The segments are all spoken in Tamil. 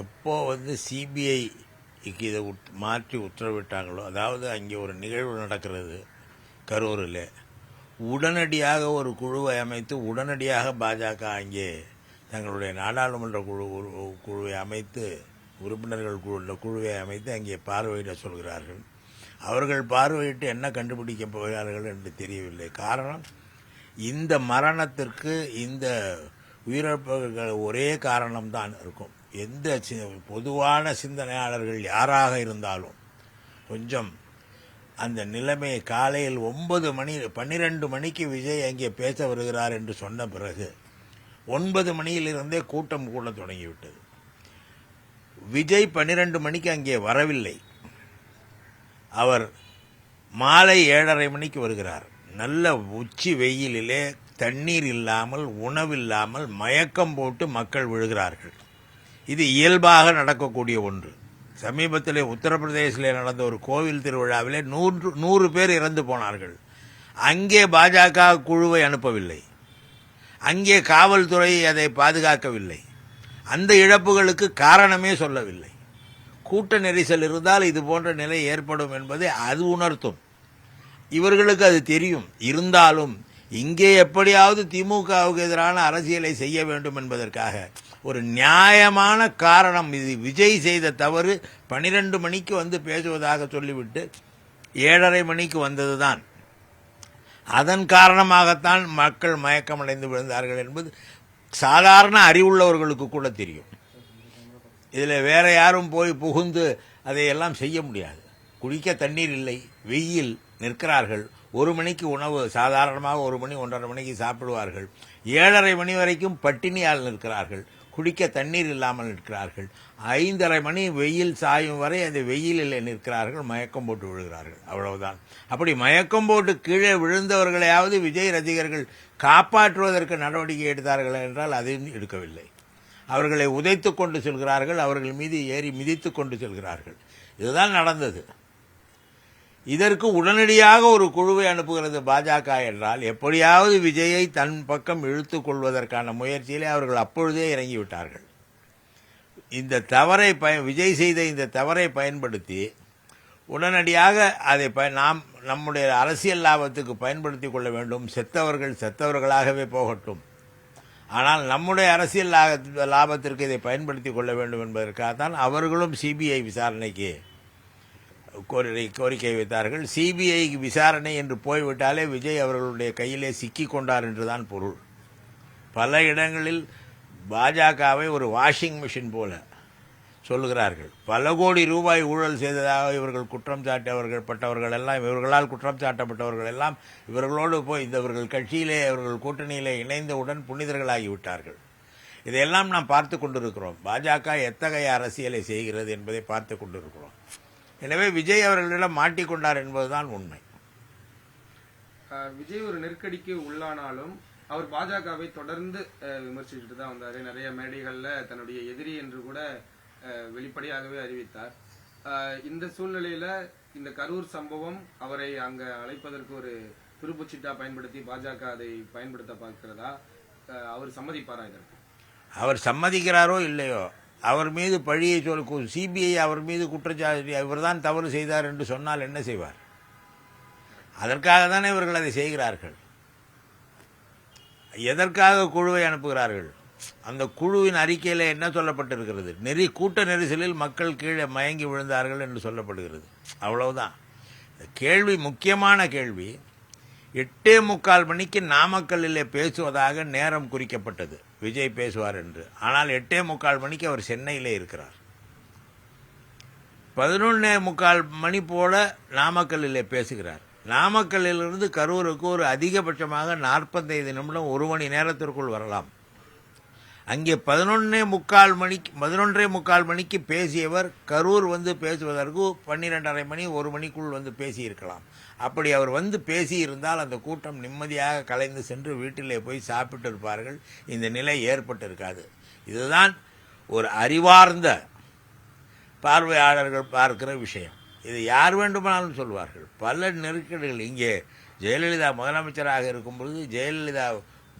எப்போ வந்து சிபிஐக்கு இதை உத் மாற்றி உத்தரவிட்டாங்களோ அதாவது அங்கே ஒரு நிகழ்வு நடக்கிறது கரூரில் உடனடியாக ஒரு குழுவை அமைத்து உடனடியாக பாஜக அங்கே தங்களுடைய நாடாளுமன்ற குழு குழுவை அமைத்து உறுப்பினர்கள் குழு குழுவை அமைத்து அங்கே பார்வையிட சொல்கிறார்கள். அவர்கள் பார்வையிட்டு என்ன கண்டுபிடிக்க போகிறார்கள் என்று தெரியவில்லை. காரணம் இந்த மரணத்திற்கு இந்த உயிரிழப்புகள் ஒரே காரணம்தான் இருக்கும். எந்த சி- பொதுவான சிந்தனையாளர்கள் யாராக இருந்தாலும் கொஞ்சம் அந்த நிலைமையை காலையில் ஒன்பது மணி பன்னிரெண்டு மணிக்கு விஜய் அங்கே பேச வருகிறார் என்று சொன்ன பிறகு ஒன்பது மணியிலிருந்தே கூட்டம் கூட தொடங்கிவிட்டது. விஜய் பன்னிரெண்டு மணிக்கு அங்கே வரவில்லை. அவர் மாலை ஏழரை மணிக்கு வருகிறார். நல்ல உச்சி வெயிலிலே தண்ணீர் இல்லாமல் உணவில்லாமல் மயக்கம் போட்டு மக்கள் விழுகிறார்கள். இது இயல்பாக நடக்கக்கூடிய ஒன்று. சமீபத்தில் உத்தரப்பிரதேசில் நடந்த ஒரு கோவில் திருவிழாவிலே நூறு நூறு பேர் இறந்து போனார்கள். அங்கே பாஜக குழுவை அனுப்பவில்லை. அங்கே காவல்துறை அதை பாதுகாக்கவில்லை. அந்த இழப்புகளுக்கு காரணமே சொல்லவில்லை. கூட்ட நெரிசல் இருந்தால் இது போன்ற நிலை ஏற்படும் என்பதை அது உணர்த்தும். இவர்களுக்கு அது தெரியும். இருந்தாலும் இங்கே எப்படியாவது திமுகவுக்கு எதிரான அரசியலை செய்ய வேண்டும் என்பதற்காக ஒரு நியாயமான காரணம். இது விஜய் செய்த தவறு. பனிரெண்டு மணிக்கு வந்து பேசுவதாக சொல்லிவிட்டு ஏழரை மணிக்கு வந்தது தான் அதன் காரணமாகத்தான் மக்கள் மயக்கமடைந்து விழுந்தார்கள் என்பது சாதாரண அறிவுள்ளவர்களுக்கு கூட தெரியும். இதில் வேற யாரும் போய் புகுந்து அதையெல்லாம் செய்ய முடியாது. குடிக்க தண்ணீர் இல்லை. வெயில் நிற்கிறார்கள். ஒரு மணிக்கு உணவு சாதாரணமாக ஒரு மணி ஒன்றரை மணிக்கு சாப்பிடுவார்கள். ஏழரை மணி வரைக்கும் பட்டினியால் நிற்கிறார்கள். குடிக்க தண்ணீர் இல்லாமல் நிற்கிறார்கள். ஐந்தரை மணி வெயில் சாயும் வரை அந்த வெயிலில் நிற்கிறார்கள். மயக்கம் போட்டு விழுகிறார்கள். அவ்வளவுதான். அப்படி மயக்கம் போட்டு கீழே விழுந்தவர்களையாவது விஜய் ரசிகர்கள் காப்பாற்றுவதற்கு நடவடிக்கை எடுத்தார்கள் என்றால் அதையும் எடுக்கவில்லை. அவர்களை உதைத்து கொண்டு செல்கிறார்கள். அவர்கள் மீது ஏறி மிதித்து கொண்டு செல்கிறார்கள். இதுதான் நடந்தது. இதற்கு உடனடியாக ஒரு குழுவை அனுப்புகிறது பாஜக என்றால் எப்படியாவது விஜயை தன் பக்கம் இழுத்து கொள்வதற்கான முயற்சியிலே அவர்கள் அப்பொழுதே இறங்கிவிட்டார்கள். இந்த தவறை பய விஜய் செய்த இந்த தவறை பயன்படுத்தி உடனடியாக அதை ப நாம் நம்முடைய அரசியல் லாபத்துக்கு பயன்படுத்தி கொள்ள வேண்டும். செத்தவர்கள் செத்தவர்களாகவே போகட்டும். ஆனால் நம்முடைய அரசியல் லாபத்திற்கு இதை பயன்படுத்தி கொள்ள வேண்டும் என்பதற்காகத்தான் அவர்களும் சிபிஐ விசாரணைக்கு கோரி கோரிக்கை வைத்தார்கள். சிபிஐ விசாரணை என்று போய்விட்டாலே விஜய் அவர்களுடைய கையிலே சிக்கி கொண்டார் என்றுதான் பொருள். பல இடங்களில் பாஜகவை ஒரு வாஷிங் மிஷின் போல சொல்லுகிறார்கள். பல கோடி ரூபாய் ஊழல் செய்ததாக இவர்கள் குற்றம் சாட்டியவர்கள் பட்டவர்கள் எல்லாம் இவர்களால் குற்றம் சாட்டப்பட்டவர்கள் எல்லாம் இவர்களோடு போய் இந்த இவர்கள் கட்சியிலே இவர்கள் கூட்டணியிலே இணைந்தவுடன் புனிதர்களாகிவிட்டார்கள் இதையெல்லாம் நாம் பார்த்து கொண்டிருக்கிறோம். பாஜக எத்தகைய அரசியலை செய்கிறது என்பதை பார்த்து கொண்டிருக்கிறோம். எனவே விஜய் அவர்களிடம் மாட்டிக்கொண்டார் என்பதுதான் உண்மை. விஜய் ஒரு நெருக்கடிக்கு உள்ளானாலும் அவர் பாஜகவை தொடர்ந்து விமர்சிச்சுட்டு தான் வந்தாரு. நிறைய மேடைகள்ல தன்னுடைய எதிரி என்று கூட வெளிப்படையாகவே அறிவித்தார். இந்த சூழ்நிலையில இந்த கரூர் சம்பவம் அவரை அங்க அழைப்பதற்கு ஒரு துருப்புச்சீட்டா பயன்படுத்தி பாஜக அதை பயன்படுத்த பார்க்கிறதா? அவர் சம்மதிப்பாரா இதற்கு? அவர் சம்மதிக்கிறாரோ இல்லையோ? அவர் மீது பழியை சொல் சிபிஐ அவர் மீது குற்றச்சாட்டு இவர்தான் தவறு செய்தார் என்று சொன்னால் என்ன செய்வார்? அதற்காக தானே இவர்கள் அதை செய்கிறார்கள்? எதற்காக குழுவை அனுப்புகிறார்கள்? அந்த குழுவின் அறிக்கையில் என்ன சொல்லப்பட்டிருக்கிறது? நெறி கூட்ட நெரிசலில் மக்கள் கீழே மயங்கி விழுந்தார்கள் என்று சொல்லப்படுகிறது. அவ்வளவுதான். கேள்வி முக்கியமான கேள்வி எட்டே முக்கால் மணிக்கு நாமக்கல்லிலே பேசுவதாக நேரம் குறிக்கப்பட்டது. விஜய் பேசுவார் என்று. ஆனால் எட்டே முக்கால் மணிக்கு அவர் சென்னையிலே இருக்கிறார். பதினொன்னே முக்கால் மணி போல நாமக்கல்லில் பேசுகிறார். நாமக்கல்லிலிருந்து கரூருக்கு ஒரு அதிகபட்சமாக நாற்பத்தைந்து நிமிடம் ஒரு மணி நேரத்திற்குள் வரலாம். அங்கே பதினொன்னே முக்கால் மணிக்கு பதினொன்றே முக்கால் மணிக்கு பேசியவர் கரூர் வந்து பேசுவதற்கு பன்னிரெண்டரை மணி ஒரு மணிக்குள் வந்து பேசியிருக்கலாம். அப்படி அவர் வந்து பேசியிருந்தால் அந்த கூட்டம் நிம்மதியாக கலைந்து சென்று வீட்டிலே போய் சாப்பிட்டு இருப்பார்கள் இந்த நிலை ஏற்பட்டிருக்காது. இதுதான் ஒரு அறிவார்ந்த பார்வையாளர்கள் பார்க்கிற விஷயம். இது யார் வேண்டுமானாலும் சொல்வார்கள். பல நெருக்கடிகள் இங்கே ஜெயலலிதா முதலமைச்சராக இருக்கும் பொழுது ஜெயலலிதா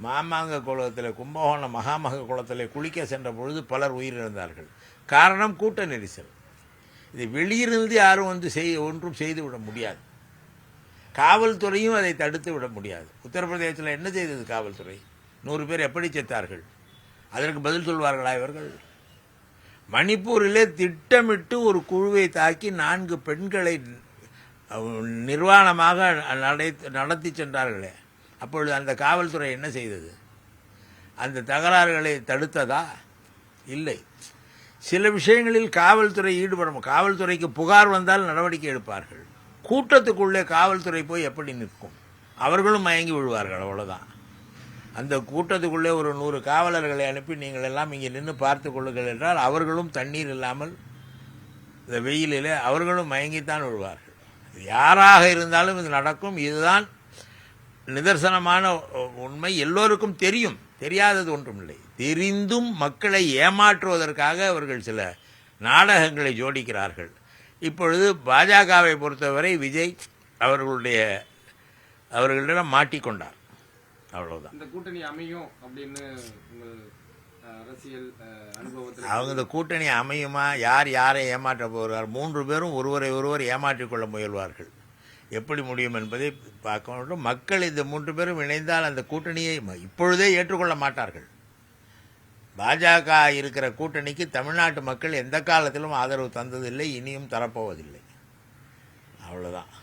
மாமாங்க குளத்தில் கும்பகோணம் மகாமக குளத்தில் குளிக்க சென்ற பொழுது பலர் உயிரிழந்தார்கள். காரணம் கூட்ட நெரிசல். இது வெளியிருந்து யாரும் வந்து செய் ஒன்றும் செய்து விட முடியாது. காவல்துறையும் அதை தடுத்து விட முடியாது. உத்தரப்பிரதேசத்தில் என்ன செய்தது காவல்துறை? நூறு பேர் எப்படி செத்தார்கள்? அதற்கு பதில் சொல்வார்களா இவர்கள்? மணிப்பூரிலே திட்டமிட்டு ஒரு குழுவை தாக்கி நான்கு பெண்களை நிர்வாணமாக நடத்தி சென்றார்களே. அப்பொழுது அந்த காவல்துறை என்ன செய்தது? அந்த தகராறுகளை தடுத்ததா? இல்லை. சில விஷயங்களில் காவல்துறை ஈடுபடும் காவல்துறைக்கு புகார் வந்தால் நடவடிக்கை எடுப்பார்கள். கூட்டத்துக்குள்ளே காவல்துறை போய் எப்படி நிற்கும்? அவர்களும் மயங்கி விழுவார்கள் அவ்வளோதான் அந்த கூட்டத்துக்குள்ளே ஒரு நூறு காவலர்களை அனுப்பி நீங்கள் எல்லாம் இங்கே நின்று பார்த்து கொள்ளுங்கள் என்றால் அவர்களும் தண்ணீர் இல்லாமல் இந்த வெயிலிலே அவர்களும் மயங்கித்தான் விழுவார்கள். யாராக இருந்தாலும் இது நடக்கும். இதுதான் நிதர்சனமான உண்மை எல்லோருக்கும் தெரியும். தெரியாதது ஒன்றுமில்லை. தெரிந்தும் மக்களை ஏமாற்றுவதற்காக அவர்கள் சில நாடகங்களை ஜோடிக்கிறார்கள். இப்பொழுது பாஜகவை பொறுத்தவரை விஜய் அவர்களுடைய அவர்களிடம் மாட்டிக்கொண்டார். அவ்வளவுதான். இந்த கூட்டணி அமையும் அப்படின்னு அவங்க இந்த கூட்டணி அமையுமா? யார் யாரை ஏமாற்ற போகிறார்? மூன்று பேரும் ஒருவரை ஒருவர் ஏமாற்றிக் கொள்ள முயல்வார்கள். எப்படி முடியும் என்பதை பார்க்க வேண்டும். மக்கள் இந்த மூன்று பேரும் இணைந்தால் அந்த கூட்டணியை ம- இப்பொழுதே ஏற்றுக்கொள்ள மாட்டார்கள். பாஜக இருக்கிற கூட்டணிக்கு தமிழ்நாட்டு மக்கள் எந்த காலத்திலும் ஆதரவு தந்ததில்லை இனியும் தரப்போவதில்லை. அவ்வளோதான்